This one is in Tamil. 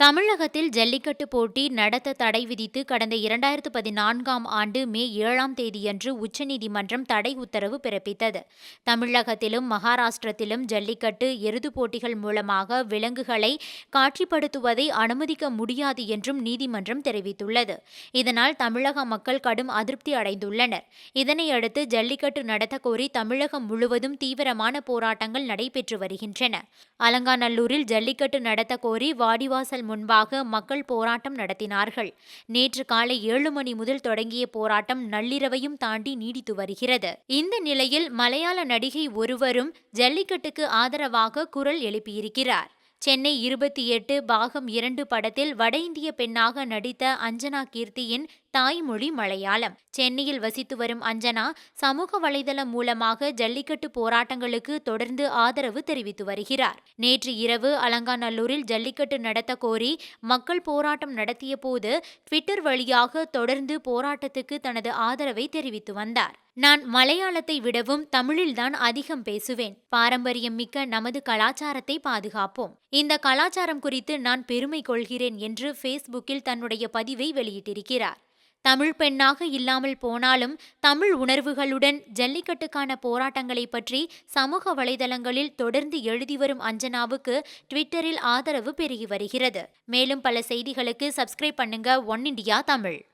தமிழகத்தில் ஜல்லிக்கட்டு போட்டி நடத்த தடை விதித்து கடந்த இரண்டாயிரத்து பதினான்காம் ஆண்டு மே ஏழாம் தேதியன்று உச்சநீதிமன்றம் தடை உத்தரவு பிறப்பித்தது. தமிழகத்திலும் மகாராஷ்டிரத்திலும் ஜல்லிக்கட்டு எருது போட்டிகள் மூலமாக விலங்குகளை காட்சிப்படுத்துவதை அனுமதிக்க முடியாது என்றும் நீதிமன்றம் தெரிவித்துள்ளது. இதனால் தமிழக மக்கள் கடும் அதிருப்தி அடைந்துள்ளனர். இதனையடுத்து ஜல்லிக்கட்டு நடத்த கோரி தமிழகம் முழுவதும் தீவிரமான போராட்டங்கள் நடைபெற்று வருகின்றன. அலங்காநல்லூரில் ஜல்லிக்கட்டு நடத்த கோரி வாடிவாசல் முன்பாக மக்கள் போராட்டம் நடத்தினார்கள். நேற்று காலை ஏழு மணி முதல் தொடங்கிய போராட்டம் நள்ளிரவையும் தாண்டி நீடித்து வருகிறது. இந்த நிலையில் மலையாள நடிகை ஒருவரும் ஜல்லிக்கட்டுக்கு ஆதரவாக குரல் எழுப்பியிருக்கிறார். சென்னை இருபத்தி எட்டு பாகம் இரண்டு படத்தில் வட இந்திய பெண்ணாக நடித்த அஞ்சனா கீர்த்தியின் தாய்மொழி மலையாளம். சென்னையில் வசித்து வரும் அஞ்சனா சமூக வலைதளம் மூலமாக ஜல்லிக்கட்டு போராட்டங்களுக்கு தொடர்ந்து ஆதரவு தெரிவித்து வருகிறார். நேற்று இரவு அலங்காநல்லூரில் ஜல்லிக்கட்டு நடத்த கோரி மக்கள் போராட்டம் நடத்திய போது ட்விட்டர் வழியாக தொடர்ந்து போராட்டத்துக்கு தனது ஆதரவை தெரிவித்து வந்தார். நான் மலையாளத்தை விடவும் தமிழில்தான் அதிகம் பேசுவேன். பாரம்பரியம் மிக்க நமது கலாச்சாரத்தை பாதுகாப்போம். இந்த கலாச்சாரம் குறித்து நான் பெருமை கொள்கிறேன் என்று ஃபேஸ்புக்கில் தன்னுடைய பதிவை வெளியிட்டிருக்கிறார். தமிழ் பெண்ணாக இல்லாமல் போனாலும் தமிழ் உணர்வுகளுடன் ஜல்லிக்கட்டுக்கான போராட்டங்களை பற்றி சமூக வலைதளங்களில் தொடர்ந்து எழுதி வரும் அஞ்சனாவுக்கு ட்விட்டரில் ஆதரவு பெருகி வருகிறது. மேலும் பல செய்திகளுக்கு சப்ஸ்கிரைப் பண்ணுங்க ஒன் இண்டியா தமிழ்.